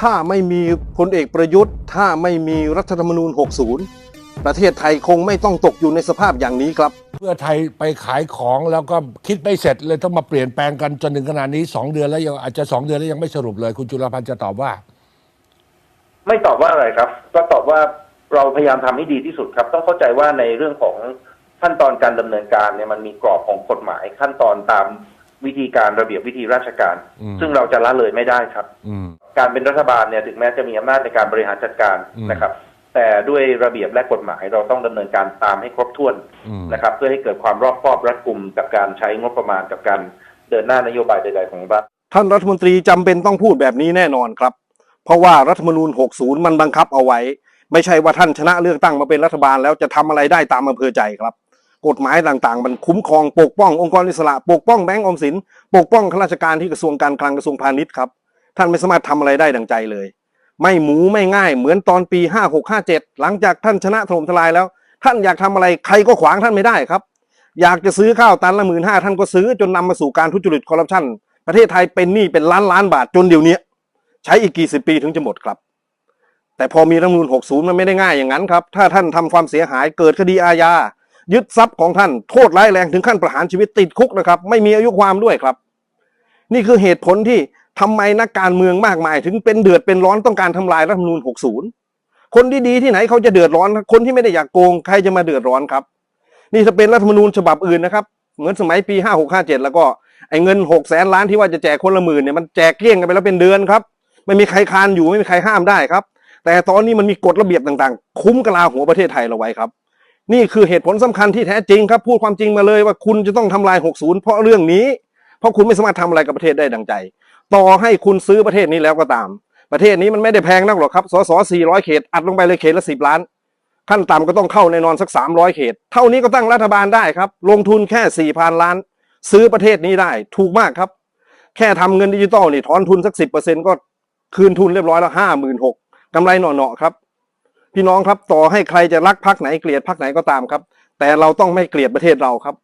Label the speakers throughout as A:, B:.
A: ถ้าไม่มีพลเอกประยุทธ์ ถ้าไม่มีรัฐธรรมนูญ 60 ประเทศไทยคงไม่ต้องตกอยู่ในสภาพอย่างนี้ครับ
B: เพื่อไทยไปขายของแล้วก็คิดไม่เสร็จเลยต้องมาเปลี่ยนแปลงกันจนถึงขนาดนี้ 2 เดือนแล้วยังอาจจะ 2 เดือนแล้วยังไม่สรุปเลย คุณจุลพันธ์จะตอบว่า
C: ไม่ตอบว่าอะไรครับ ก็ตอบว่าเราพยายามทำให้ดีที่สุดครับ ต้องเข้าใจว่าในเรื่องของขั้นตอนการดำเนินการเนี่ยมันมีกรอบของกฎหมาย ขั้นตอนตามวิธีการระเบียบวิธีราชการ
B: อืม
C: ซึ่งเราจะละเลยไม่ได้ครับ
B: อืม
C: การเป็นรัฐบาลเนี่ยถึงแม้จะมีอำนาจในการบริหารจัดการ
B: อืม
C: นะครับ แต่ด้วยระเบียบและกฎหมายเราต้องดำเนินการตามให้ครบถ้วน
B: อืม
C: นะครับ เพื่อให้เกิดความรอบคอบรัดกุมกับการใช้งบประมาณกับการเดินหน้านโยบายใด ๆ ของรัฐ
A: ท่านรัฐมนตรีจำเป็นต้องพูดแบบนี้แน่นอนครับ เพราะว่ารัฐธรรมนูญ 60 มันบังคับเอาไว้ ไม่ใช่ว่าท่านชนะเลือกตั้งมาเป็นรัฐบาลแล้วจะทำอะไรได้ตามอำเภอใจครับ กฎหมายต่างๆ มันคุ้มครองปกป้ององค์กรอิสระ ปกป้องแบงก์ออมสิน ปกป้องข้าราชการที่กระทรวงการคลังกระทรวงพาณิชย์ครับ ท่านไม่สามารถทำอะไรได้ดังใจเลย ไม่หมูไม่ง่าย เหมือนตอนปี 5657 หลังจากท่านชนะถล่มทลายแล้ว ท่านอยากทำอะไรใครก็ขวางท่านไม่ได้ครับ อยากจะซื้อข้าวตันละหมื่นห้าท่านก็ซื้อจนนำมาสู่การทุจริตคอร์รัปชันประเทศไทยเป็นหนี้เป็นล้านล้านบาทจนเดี๋ยวนี้ใช้อีกกี่สิบปีถึงจะหมดครับ แต่พอมีรัฐธรรมนูล60 มันไม่ได้ง่ายอย่างนั้นครับ ถ้าท่านทำความเสียหายเกิดคดีอาญายึดทรัพย์ของท่านโทษร้ายแรงถึงขั้นประหารชีวิตติดคุกนะครับ ไม่มีอายุความด้วยครับ นี่คือเหตุผลที่ ทำไมนักการเมืองมากมาย ถึงเป็นเดือดเป็นร้อนต้องการทำลายรัฐธรรมนูล60 คนดีๆที่ไหนเขาจะเดือดร้อน คนที่ไม่ได้อยากโกงใครจะมาเดือดร้อนครับ นี่ถ้าเป็นรัฐธรรมนูญฉบับอื่นนะครับ เหมือนสมัยปี 5657 แล้วก็ไอ้เงิน6แสนล้านที่ว่าจะแจกคนละหมื่นเนี่ยมันแจกเกลี้ยงกันไปแล้วเป็นเดือนครับ ไม่มีใครคานอยู่ไม่มีใครห้ามได้ครับ แต่ตอนนี้มันมีกฎระเบียบต่างๆ คุ้มกลาหัวประเทศไทยเราไว้ครับนี่คือเหตุผลสำคัญที่แท้จริงครับ พูดความจริงมาเลยว่าคุณจะต้องทำลาย 60 เพราะเรื่องนี้ เพราะคุณไม่สามารถทำอะไรกับประเทศได้ดังใจ ต่อให้คุณซื้อประเทศนี้แล้วก็ตาม ประเทศนี้มันไม่ได้แพงนักหรอกครับ สส400เขต อัดลงไปเลยเขตละ10ล้าน ขั้นต่ำก็ต้องเข้าแน่นอนสัก300เขต เท่านี้ก็ตั้งรัฐบาลได้ครับ ลงทุนแค่4,000ล้าน ซื้อประเทศนี้ได้ ถูกมากครับ แค่ทำเงินดิจิตอลนี่ถอนทุนสัก10%ก็คืนทุนเรียบร้อยแล้ว56,000กำไรหน่อๆครับ พี่น้องครับต่อให้ใครจะรักพักไหนเกลียดพักไหนก็ตามครับ แต่เราต้องไม่เกลียดประเทศเราครับ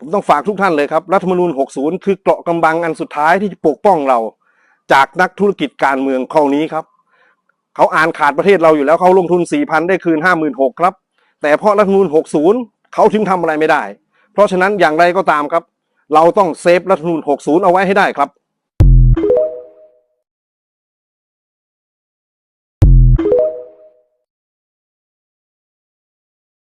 A: ผมต้องฝากทุกท่านเลยครับ รัฐธรรมนูญ 60 คือเกราะกำบังอันสุดท้ายที่จะปกป้องเรา จากนักธุรกิจการเมืองคราวนี้ครับ เขาอ่านขาดประเทศเราอยู่แล้วเขาลงทุน 4,000 ได้คืน 56,000ครับ แต่เพราะรัฐธรรมนูญ 60 เขาถึงทำอะไรไม่ได้ เพราะฉะนั้นอย่างไรก็ตามครับ เราต้องเซฟรัฐธรรมนูญ 60 เอาไว้ให้ได้ครับ